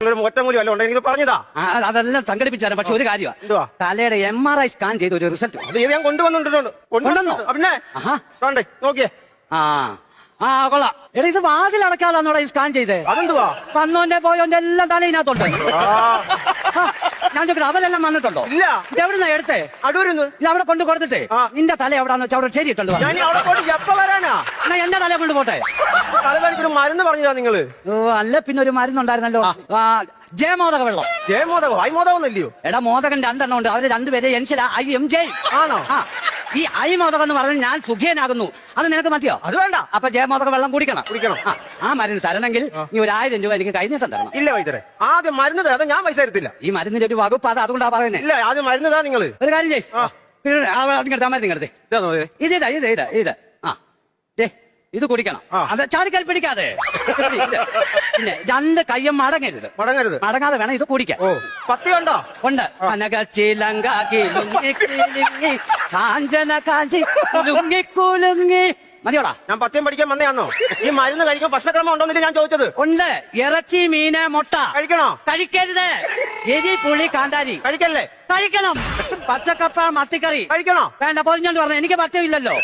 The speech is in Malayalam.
ഒറ്റമൂലി വല്ല ഉണ്ടെങ്കിൽ പറഞ്ഞതാ. ആ, അതെല്ലാം സംഘടിപ്പിച്ചാലും പക്ഷെ ഒരു കാര്യമാണ്? തലയുടെ എം ആർ ഐ സ്കാൻ ചെയ്ത ഒരു റിസൾട്ട് അത് ഇത് ഞാൻ കൊണ്ടുവന്നിട്ടുണ്ട് കൊണ്ടുവന്നോ? പിന്നെ? ആഹാ. വേണ്ടേ നോക്കിയേ. ആ. ആ കൊള്ളാം. എടാ ഇത് വാതിൽ അടക്കാതാന്നോടാ ഈ സ്കാൻ ചെയ്തേ? അതെന്തുവാ? വന്നോന്റെ പോയോന്റെ എല്ലാം തല ഇതിനകത്തുണ്ട് ആ, ഞാൻ ചോദിക്കട്ടെ അവരെല്ലാം വന്നിട്ടുണ്ടോ? ഇല്ല. എവിടെ എവിടുന്നാ എടുത്തേ? അടൂരുന്ന്. ഇത് അവിടെ കൊണ്ട് കൊടുത്തിട്ടേ. നിന്റെ തല എവിടാന്ന് വെച്ചാൽ അവിടെ ശരിയിട്ടുണ്ടോ ഞാൻ ഇനി അവിടെ പോയിട്ട് എപ്പ വരാനാ? എന്നാ എന്റെ തല കൊണ്ട് പോട്ടെ? തലവേദനയ്ക്ക് ഒരു മരുന്ന് പറഞ്ഞതാ നിങ്ങൾ. ഓ അല്ല പിന്നെ ഒരു മരുന്നുണ്ടായിരുന്നല്ലോ. ആ. ജയമോദക വെള്ളം. ജയമോദകം വായ്മോദകം എടാ മോദകൻ രണ്ടെണ്ണം ഉണ്ട്. അവർ രണ്ടുപേരെ എൻസില ഐ എം ജെ. ആണോ? ആ. ഈ ഐ മോദകം എന്ന് പറഞ്ഞാൽ ഞാൻ സുഖിയനാകുന്നു അത് നിനക്ക് മതിയോ? അത് വേണ്ട. അപ്പൊ ജയമോദക വെള്ളം കുടിക്കണം. കുടിക്കണം. ആ, ആ മരുന്ന് തരണമെങ്കിൽ നീ ഒരു ആയിരം രൂപ എനിക്ക് കഴിഞ്ഞിട്ട് തരണം. ഇല്ല വൈദ്യരെ. ആദ്യം മരുന്ന് തരാതെ ഞാൻ പൈസ തരത്തില്ല. ഈ മരുന്നിന്റെ ഒരു വകുപ്പ് അത് അതുകൊണ്ടാ പറയുന്നത് ഇല്ല ആദ്യം മരുന്ന് താ നിങ്ങൾ. ഒരു കാര്യം ചെയ്യ്. അതിങ്ങടുത്ത് മരുന്ന് ഇതാ. ഇത് ഇതാ ഇത് ഇത് ഇത് ആ. ദേ ഇത് കുടിക്കണം. ആ. അത് ചാടിക്കൽ പിടിക്കാതെ. ഇത്. പിന്നെ രണ്ട് കയ്യും മടങ്ങരുത്. മടങ്ങരുത്. മടങ്ങാതെ വേണം ഇത് കുടിക്കാൻ. ഓ. പത്തി കണ്ടോ? ഉണ്ട്. കനകച്ചിലങ്ക കിലുങ്ങി കിലുങ്ങി. കാഞ്ചന കാഞ്ചി കുലുങ്ങി കുലുങ്ങി. മതിയോടാ. ഞാൻ പത്യം പഠിക്കാൻ വന്നയാന്നോ? ഈ മരുന്ന് കഴിക്കാൻ ഭക്ഷണക്രമം ഉണ്ടോന്നില്ല ഞാൻ ചോദിച്ചത്. ഉണ്ട്. ഇറച്ചി മീന് മുട്ട. കഴിക്കണോ? കഴിക്കരുത്. എരി പുളി കാന്താരി. കഴിക്കല്ലേ? കഴിക്കണം. പച്ചക്കപ്പ മത്തിക്കറി. കഴിക്കണോ? വേണ്ട പൊതിഞ്ഞോണ്ട് പറഞ്ഞു എനിക്ക് പത്യമില്ലല്ലോ